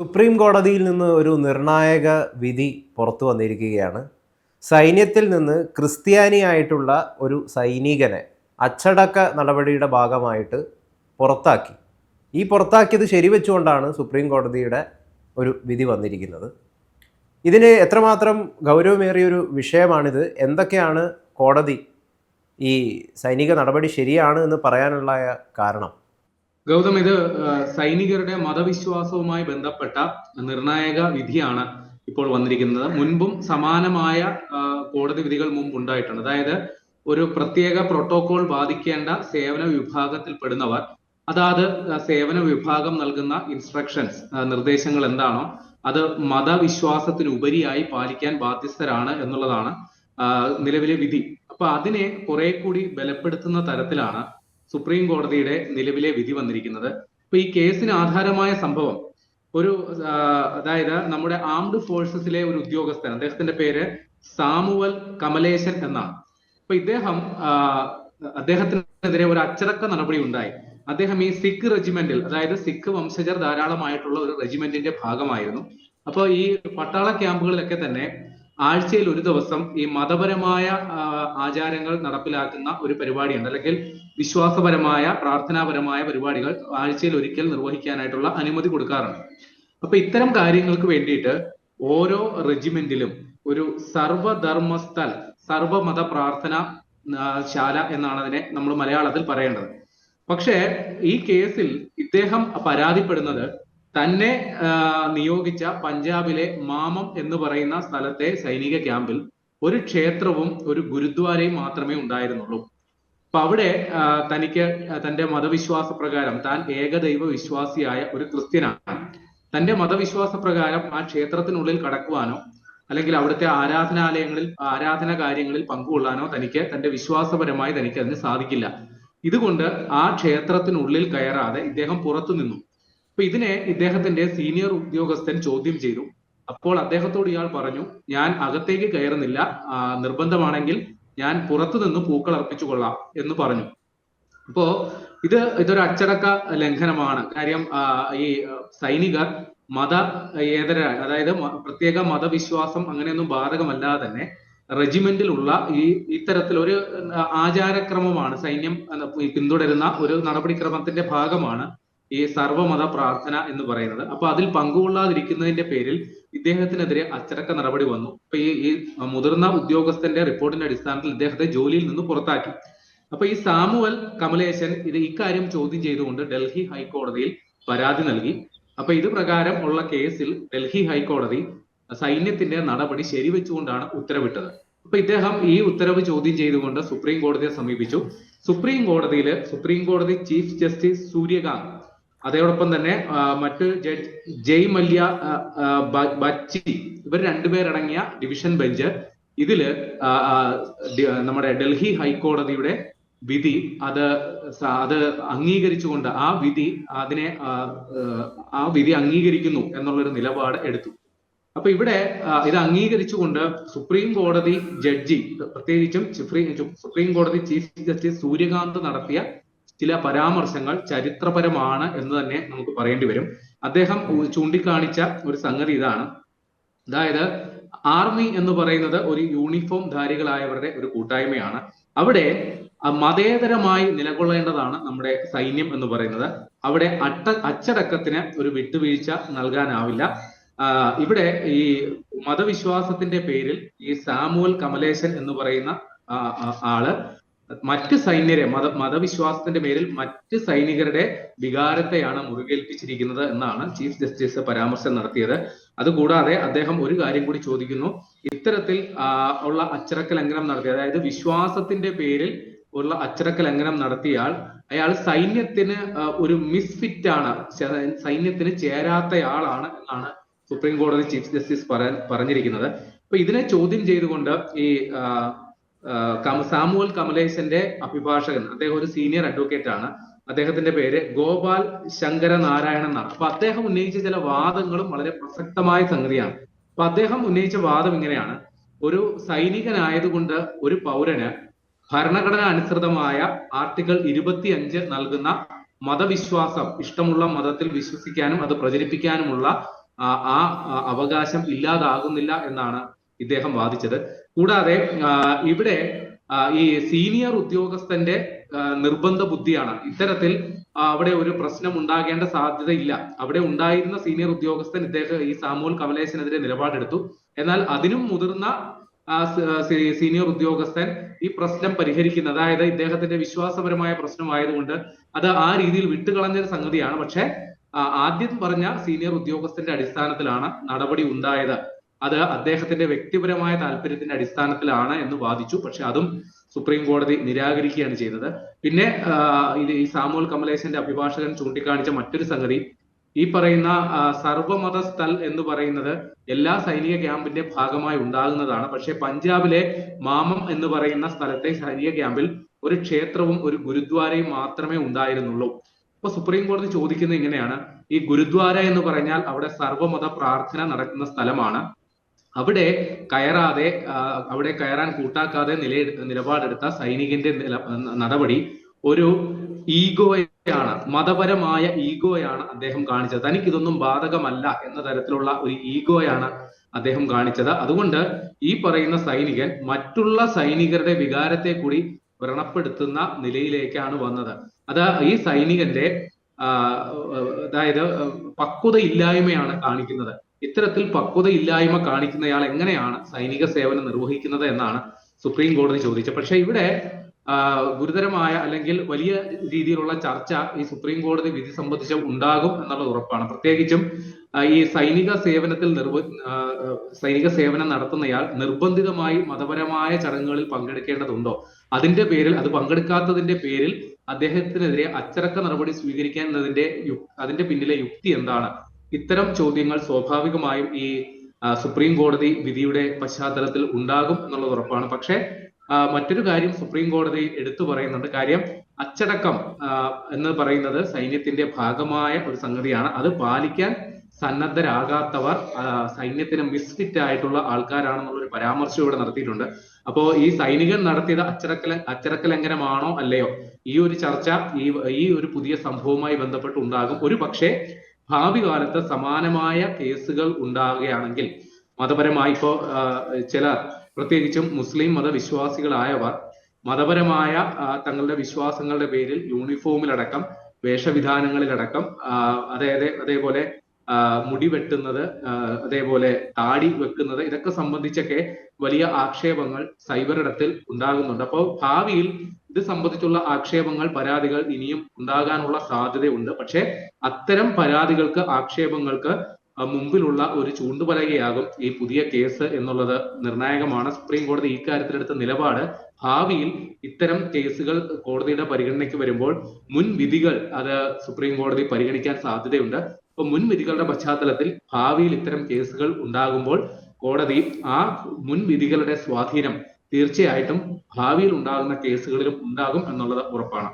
Supreme കോടതിയിൽ നിന്ന് ഒരു നിർണായക വിധി പുറത്തു വന്നിരിക്കുകയാണ്. സൈന്യത്തിൽ നിന്ന് ക്രിസ്ത്യാനിയായിട്ടുള്ള ഒരു സൈനികനെ അച്ചടക്ക നടപടിയുടെ ഭാഗമായിട്ട് പുറത്താക്കി. ഈ പുറത്താക്കിയത് ശരിവെച്ചുകൊണ്ടാണ് സുപ്രീം കോടതിയുടെ ഒരു വിധി വന്നിരിക്കുന്നത്. ഇതിന് എത്രമാത്രം ഗൗരവമേറിയൊരു വിഷയമാണിത്? എന്തൊക്കെയാണ് കോടതി ഈ സൈനിക നടപടി ശരിയാണ് എന്ന് പറയാനുള്ള കാരണം? ഗൗതം ഇത് സൈനികരുടെ മതവിശ്വാസവുമായി ബന്ധപ്പെട്ട നിർണായക വിധിയാണ് ഇപ്പോൾ വന്നിരിക്കുന്നത്. മുൻപും സമാനമായ കോടതി വിധികൾ മുമ്പ് ഉണ്ടായിട്ടുണ്ട്. അതായത് ഒരു പ്രത്യേക പ്രോട്ടോകോൾ ബാധിക്കേണ്ട സേവന വിഭാഗത്തിൽ പെടുന്നവർ അതാത് സേവന വിഭാഗം നൽകുന്ന ഇൻസ്ട്രക്ഷൻസ് നിർദ്ദേശങ്ങൾ എന്താണോ അത് മതവിശ്വാസത്തിനുപരിയായി പാലിക്കാൻ ബാധ്യസ്ഥരാണ് എന്നുള്ളതാണ് നിലവിലെ വിധി. അപ്പൊ അതിനെ കുറെ കൂടി ബലപ്പെടുത്തുന്ന തരത്തിലാണ് സുപ്രീം കോടതിയുടെ നിലവിലെ വിധി വന്നിരിക്കുന്നത്. ഇപ്പൊ ഈ കേസിന് ആധാരമായ സംഭവം ഒരു അതായത് നമ്മുടെ ആംഡ് ഫോഴ്സസിലെ ഒരു ഉദ്യോഗസ്ഥൻ അദ്ദേഹത്തിന്റെ പേര് സാമുവൽ കമലേശൻ എന്നാണ്. അപ്പൊ ഇദ്ദേഹം അദ്ദേഹത്തിനെതിരെ ഒരു അച്ചടക്ക നടപടി ഉണ്ടായി. അദ്ദേഹം ഈ സിഖ് റെജിമെന്റിൽ അതായത് സിഖ് വംശജർ ധാരാളമായിട്ടുള്ള ഒരു റെജിമെന്റിന്റെ ഭാഗമായിരുന്നു. അപ്പോൾ ഈ പട്ടാള ക്യാമ്പുകളിലൊക്കെ തന്നെ ആഴ്ചയിൽ ഒരു ദിവസം ഈ മതപരമായ ആചാരങ്ങൾ നടപ്പിലാക്കുന്ന ഒരു പരിപാടിയുണ്ട്. അല്ലെങ്കിൽ വിശ്വാസപരമായ പ്രാർത്ഥനാപരമായ പരിപാടികൾ ആഴ്ചയിൽ ഒരിക്കൽ നിർവഹിക്കാനായിട്ടുള്ള അനുമതി കൊടുക്കാറുണ്ട്. അപ്പൊ ഇത്തരം കാര്യങ്ങൾക്ക് വേണ്ടിയിട്ട് ഓരോ റെജിമെന്റിലും ഒരു സർവധർമ്മസ്ഥൽ സർവമത പ്രാർത്ഥന ശാല എന്നാണ് അതിനെ നമ്മൾ മലയാളത്തിൽ പറയേണ്ടത്. പക്ഷേ ഈ കേസിൽ ഇദ്ദേഹം പരാതിപ്പെടുന്നത് തന്നെ നിയോഗിച്ച പഞ്ചാബിലെ മാമം എന്ന് പറയുന്ന സ്ഥലത്തെ സൈനിക ക്യാമ്പിൽ ഒരു ക്ഷേത്രവും ഒരു ഗുരുദ്വാരയും മാത്രമേ ഉണ്ടായിരുന്നുള്ളൂ. അപ്പൊ അവിടെ തനിക്ക് തന്റെ മതവിശ്വാസ പ്രകാരം താൻ ഏകദൈവ വിശ്വാസിയായ ഒരു ക്രിസ്ത്യനാണ്. തന്റെ മതവിശ്വാസ പ്രകാരം ആ ക്ഷേത്രത്തിനുള്ളിൽ കടക്കുവാനോ അല്ലെങ്കിൽ അവിടുത്തെ ആരാധനാലയങ്ങളിൽ ആരാധന കാര്യങ്ങളിൽ പങ്കുകൊള്ളാനോ തനിക്ക് തന്റെ വിശ്വാസപരമായി തനിക്ക് അതിന് സാധിക്കില്ല. ഇതുകൊണ്ട് ആ ക്ഷേത്രത്തിനുള്ളിൽ കയറാതെ ഇദ്ദേഹം പുറത്തു നിന്നു അപ്പൊ ഇതിനെ ഇദ്ദേഹത്തിന്റെ സീനിയർ ഉദ്യോഗസ്ഥൻ ചോദ്യം ചെയ്തു. അപ്പോൾ അദ്ദേഹത്തോട് ഇയാൾ പറഞ്ഞു ഞാൻ അകത്തേക്ക് കയറുന്നില്ല. നിർബന്ധമാണെങ്കിൽ ഞാൻ പുറത്തു നിന്ന് പൂക്കൾ അർപ്പിച്ചു കൊള്ളാം എന്ന് പറഞ്ഞു. അപ്പോ ഇത് ഇതൊരു അച്ചടക്ക ലംഘനമാണ്. കാര്യം ഈ സൈനികർ മത ഏതര അതായത് പ്രത്യേക മതവിശ്വാസം അങ്ങനെയൊന്നും ബാധകമല്ലാതെ തന്നെ റെജിമെന്റിലുള്ള ഈ ഇത്തരത്തിലൊരു ആചാരക്രമമാണ് സൈന്യം പിന്തുടരുന്ന ഒരു നടപടിക്രമത്തിന്റെ ഭാഗമാണ് ഈ സർവമത പ്രാർത്ഥന എന്ന് പറയുന്നത്. അപ്പൊ അതിൽ പങ്കുകൊള്ളാതിരിക്കുന്നതിന്റെ പേരിൽ ഇദ്ദേഹത്തിനെതിരെ അച്ചടക്ക നടപടി വന്നു. അപ്പൊ ഈ ഈ മുതിർന്ന ഉദ്യോഗസ്ഥന്റെ റിപ്പോർട്ടിന്റെ അടിസ്ഥാനത്തിൽ ഇദ്ദേഹത്തെ ജോലിയിൽ നിന്ന് പുറത്താക്കി. അപ്പൊ ഈ സാമുവൽ കമലേശൻ ഇത് ഇക്കാര്യം ചോദ്യം ചെയ്തുകൊണ്ട് ഡൽഹി ഹൈക്കോടതിയിൽ പരാതി നൽകി. അപ്പൊ ഇത് പ്രകാരം ഉള്ള കേസിൽ ഡൽഹി ഹൈക്കോടതി സൈന്യത്തിന്റെ നടപടി ശരിവെച്ചുകൊണ്ടാണ് ഉത്തരവിട്ടത്. അപ്പൊ ഇദ്ദേഹം ഈ ഉത്തരവ് ചോദ്യം ചെയ്തുകൊണ്ട് സുപ്രീം കോടതിയെ സമീപിച്ചു. സുപ്രീം കോടതിയിൽ സുപ്രീം കോടതി ചീഫ് ജസ്റ്റിസ് സൂര്യകാന്ത് അതോടൊപ്പം തന്നെ മറ്റ് ജയ് മല്യ ബച്ചി ഇവർ രണ്ടുപേരടങ്ങിയ ഡിവിഷൻ ബെഞ്ച്. ഇതിൽ നമ്മുടെ ഡൽഹി ഹൈക്കോടതിയുടെ വിധി അത് അത് അംഗീകരിച്ചുകൊണ്ട് ആ വിധി അതിനെ ആ, വിധി അംഗീകരിക്കുന്നു എന്നുള്ളൊരു നിലപാട് എടുത്തു. അപ്പൊ ഇവിടെ ഇത് അംഗീകരിച്ചുകൊണ്ട് സുപ്രീം കോടതി ജഡ്ജി പ്രത്യേകിച്ചും സുപ്രീം കോടതി ചീഫ് ജസ്റ്റിസ് സൂര്യകാന്ത് നടത്തിയ ചില പരാമർശങ്ങൾ ചരിത്രപരമാണ് എന്ന് തന്നെ നമുക്ക് പറയേണ്ടി വരും. അദ്ദേഹം ചൂണ്ടിക്കാണിച്ച ഒരു സംഗതി ഇതാണ്. അതായത് ആർമി എന്ന് പറയുന്നത് ഒരു യൂണിഫോം ധാരികളായവരുടെ ഒരു കൂട്ടായ്മയാണ്. അവിടെ മതേതരമായി നിലകൊള്ളേണ്ടതാണ് നമ്മുടെ സൈന്യം എന്ന് പറയുന്നത്. അവിടെ അട്ട അച്ചടക്കത്തിന് ഒരു വിട്ടുവീഴ്ച നൽകാനാവില്ല. ഇവിടെ ഈ മതവിശ്വാസത്തിന്റെ പേരിൽ ഈ സാമുവൽ കമലേശൻ എന്ന് പറയുന്ന ആൾ മറ്റ് സൈന്യരെ മത മതവിശ്വാസത്തിന്റെ പേരിൽ മറ്റ് സൈനികരുടെ വികാരത്തെയാണ് മുറുകേൽപ്പിച്ചിരിക്കുന്നത് എന്നാണ് ചീഫ് ജസ്റ്റിസ് പരാമർശം നടത്തിയത്. അതുകൂടാതെ അദ്ദേഹം ഒരു കാര്യം കൂടി ചോദിക്കുന്നു. ഇത്തരത്തിൽ ഉള്ള അച്ചടക്ക ലംഘനം നടത്തി അതായത് വിശ്വാസത്തിന്റെ പേരിൽ ഉള്ള അച്ചടക്ക ലംഘനം നടത്തിയാൽ അയാൾ സൈന്യത്തിന് ഒരു മിസ്ഫിറ്റ് ആണ് സൈന്യത്തിന് ചേരാത്തയാളാണ് എന്നാണ് സുപ്രീം കോടതി ചീഫ് ജസ്റ്റിസ് പറഞ്ഞിരിക്കുന്നത്. അപ്പൊ ഇതിനെ ചോദ്യം ചെയ്തുകൊണ്ട് ഈ സാമുവൽ കമലേശന്റെ അഭിഭാഷകൻ. അദ്ദേഹം ഒരു സീനിയർ അഡ്വക്കേറ്റ് ആണ്. അദ്ദേഹത്തിന്റെ പേര് ഗോപാൽ ശങ്കര നാരായണൻ എന്നാണ്. അപ്പൊ അദ്ദേഹം ഉന്നയിച്ച ചില വാദങ്ങളും വളരെ പ്രസക്തമായ സംഗതിയാണ്. അപ്പൊ അദ്ദേഹം ഉന്നയിച്ച വാദം ഇങ്ങനെയാണ്. ഒരു സൈനികനായതുകൊണ്ട് ഒരു പൗരന് ഭരണഘടന അനുസൃതമായ ആർട്ടിക്കിൾ ഇരുപത്തിയഞ്ച് നൽകുന്ന മതവിശ്വാസം ഇഷ്ടമുള്ള മതത്തിൽ വിശ്വസിക്കാനും അത് പ്രചരിപ്പിക്കാനുമുള്ള ആ, അവകാശം ഇല്ലാതാകുന്നില്ല എന്നാണ് ഇദ്ദേഹം വാദിച്ചത്. കൂടാതെ ഇവിടെ ഈ സീനിയർ ഉദ്യോഗസ്ഥന്റെ നിർബന്ധ ബുദ്ധിയാണ്. ഇത്തരത്തിൽ അവിടെ ഒരു പ്രശ്നം ഉണ്ടാകേണ്ട സാധ്യതയില്ല. അവിടെ ഉണ്ടായിരുന്ന സീനിയർ ഉദ്യോഗസ്ഥൻ ഇദ്ദേഹം ഈ സാമൂൽ കമലേശനെതിരെ നിലപാടെടുത്തു. എന്നാൽ അതിനും മുതിർന്ന സീനിയർ ഉദ്യോഗസ്ഥൻ ഈ പ്രശ്നം പരിഹരിക്കുന്ന. അതായത് ഇദ്ദേഹത്തിന്റെ വിശ്വാസപരമായ പ്രശ്നമായതുകൊണ്ട് അത് ആ രീതിയിൽ വിട്ടുകളഞ്ഞ സംഗതിയാണ്. പക്ഷേ ആദ്യം പറഞ്ഞ സീനിയർ ഉദ്യോഗസ്ഥന്റെ അടിസ്ഥാനത്തിലാണ് നടപടി ഉണ്ടായത്. അത് അദ്ദേഹത്തിന്റെ വ്യക്തിപരമായ താല്പര്യത്തിന്റെ അടിസ്ഥാനത്തിലാണ് എന്ന് വാദിച്ചു. പക്ഷെ അതും സുപ്രീം കോടതി നിരാകരിക്കുകയാണ് ചെയ്തത്. പിന്നെ ഈ സാമുവൽ കമലേശന്റെ അഭിഭാഷകൻ ചൂണ്ടിക്കാണിച്ച മറ്റൊരു സംഗതി. ഈ പറയുന്ന സർവമത സ്ഥൽ എന്ന് പറയുന്നത് എല്ലാ സൈനിക ക്യാമ്പിന്റെ ഭാഗമായി ഉണ്ടാകുന്നതാണ്. പക്ഷെ പഞ്ചാബിലെ മാമം എന്ന് പറയുന്ന സ്ഥലത്തെ സൈനിക ക്യാമ്പിൽ ഒരു ക്ഷേത്രവും ഒരു ഗുരുദ്വാരയും മാത്രമേ ഉണ്ടായിരുന്നുള്ളൂ. അപ്പൊ സുപ്രീം കോടതി ചോദിക്കുന്നത് ഇങ്ങനെയാണ്. ഈ ഗുരുദ്വാര എന്ന് പറഞ്ഞാൽ അവിടെ സർവമത പ്രാർത്ഥന നടക്കുന്ന സ്ഥലമാണ്. അവിടെ കയറാതെ അവിടെ കയറാൻ കൂട്ടാക്കാതെ നില നിലപാടെടുത്ത സൈനികന്റെ നടപടി ഒരു ഈഗോയാണ് മതപരമായ ഈഗോയാണ് അദ്ദേഹം കാണിച്ചത്. തനിക്ക് ഇതൊന്നും ബാധകമല്ല എന്ന തരത്തിലുള്ള ഒരു ഈഗോയാണ് അദ്ദേഹം കാണിച്ചത്. അതുകൊണ്ട് ഈ പറയുന്ന സൈനികൻ മറ്റുള്ള സൈനികരുടെ വികാരത്തെ കൂടി വ്രണപ്പെടുത്തുന്ന നിലയിലേക്കാണ് വന്നത്. അത് ഈ സൈനികന്റെ അതായത് പക്വത ഇല്ലായ്മയാണ് കാണിക്കുന്നത്. ഇത്തരത്തിൽ പക്വത ഇല്ലായ്മ കാണിക്കുന്നയാൾ എങ്ങനെയാണ് സൈനിക സേവനം നിർവഹിക്കുന്നത് എന്നാണ് സുപ്രീം കോടതി ചോദിച്ചത്. പക്ഷേ ഇവിടെ ഗുരുതരമായ അല്ലെങ്കിൽ വലിയ രീതിയിലുള്ള ചർച്ച ഈ സുപ്രീം കോടതി വിധി സംബന്ധിച്ച് ഉണ്ടാകും എന്നുള്ളത് ഉറപ്പാണ്. പ്രത്യേകിച്ചും ഈ സൈനിക സേവനത്തിൽ നിർവ സൈനിക സേവനം നടത്തുന്നയാൾ നിർബന്ധിതമായി മതപരമായ ചടങ്ങുകളിൽ പങ്കെടുക്കേണ്ടതുണ്ടോ? അതിന്റെ പേരിൽ അത് പങ്കെടുക്കാത്തതിന്റെ പേരിൽ അദ്ദേഹത്തിനെതിരെ അച്ചടക്ക നടപടി സ്വീകരിക്കുന്നതിന്റെ അതിന്റെ പിന്നിലെ യുക്തി എന്താണ്? ഇത്തരം ചോദ്യങ്ങൾ സ്വാഭാവികമായും ഈ സുപ്രീം കോടതി വിധിയുടെ പശ്ചാത്തലത്തിൽ ഉണ്ടാകും എന്നുള്ളത് ഉറപ്പാണ്. പക്ഷേ മറ്റൊരു കാര്യം സുപ്രീം കോടതി എടുത്തു പറയുന്നുണ്ട്. കാര്യം അച്ചടക്കം എന്ന് പറയുന്നത് സൈന്യത്തിന്റെ ഭാഗമായ ഒരു സംഗതിയാണ്. അത് പാലിക്കാൻ സന്നദ്ധരാകാത്തവർ സൈന്യത്തിന് മിസ്ഫിറ്റ് ആയിട്ടുള്ള ആൾക്കാരാണെന്നുള്ള ഒരു പരാമർശം ഇവിടെ നടത്തിയിട്ടുണ്ട്. അപ്പോ ഈ സൈനികൻ നടത്തിയത് അച്ചടക്ക അച്ചടക്ക ലംഘനമാണോ അല്ലയോ? ഈ ഒരു ചർച്ച ഈ ഈ ഒരു പുതിയ സംഭവവുമായി ബന്ധപ്പെട്ട് ഉണ്ടാകും. ഒരു പക്ഷേ ഭാവി കാലത്ത് സമാനമായ കേസുകൾ ഉണ്ടാവുകയാണെങ്കിൽ മതപരമായി ഇപ്പോ ചില പ്രത്യേകിച്ചും മുസ്ലിം മതവിശ്വാസികളായവർ മതപരമായ തങ്ങളുടെ വിശ്വാസങ്ങളുടെ പേരിൽ യൂണിഫോമിലടക്കം വേഷവിധാനങ്ങളിലടക്കം അതായത് അതേപോലെ മുടി വെട്ടുന്നത് അതേപോലെ താടി വെക്കുന്നത് ഇതൊക്കെ സംബന്ധിച്ചൊക്കെ വലിയ ആക്ഷേപങ്ങൾ സൈബറിടത്തിൽ ഉണ്ടാകുന്നുണ്ട്. അപ്പോൾ ഭാവിയിൽ ഇത് സംബന്ധിച്ചുള്ള ആക്ഷേപങ്ങൾ പരാതികൾ ഇനിയും ഉണ്ടാകാനുള്ള സാധ്യതയുണ്ട്. പക്ഷേ അത്തരം പരാതികൾക്ക് ആക്ഷേപങ്ങൾക്ക് മുമ്പിലുള്ള ഒരു ചൂണ്ടുപലകയാകും ഈ പുതിയ കേസ് എന്നുള്ളത് നിർണായകമാണ്. സുപ്രീം കോടതി ഇക്കാര്യത്തിലെടുത്ത നിലപാട് ഭാവിയിൽ ഇത്തരം കേസുകൾ കോടതിയുടെ പരിഗണനയ്ക്ക് വരുമ്പോൾ മുൻ വിധികൾ അത് സുപ്രീം കോടതി പരിഗണിക്കാൻ സാധ്യതയുണ്ട്. അപ്പൊ മുൻ വിധികളുടെ പശ്ചാത്തലത്തിൽ ഭാവിയിൽ ഇത്തരം കേസുകൾ ഉണ്ടാകുമ്പോൾ കോടതി ആ മുൻ വിധികളുടെ സ്വാധീനം തീർച്ചയായിട്ടും ഭാവിയിൽ ഉണ്ടാകുന്ന കേസുകളിലും ഉണ്ടാകും എന്നുള്ളത് ഉറപ്പാണ്.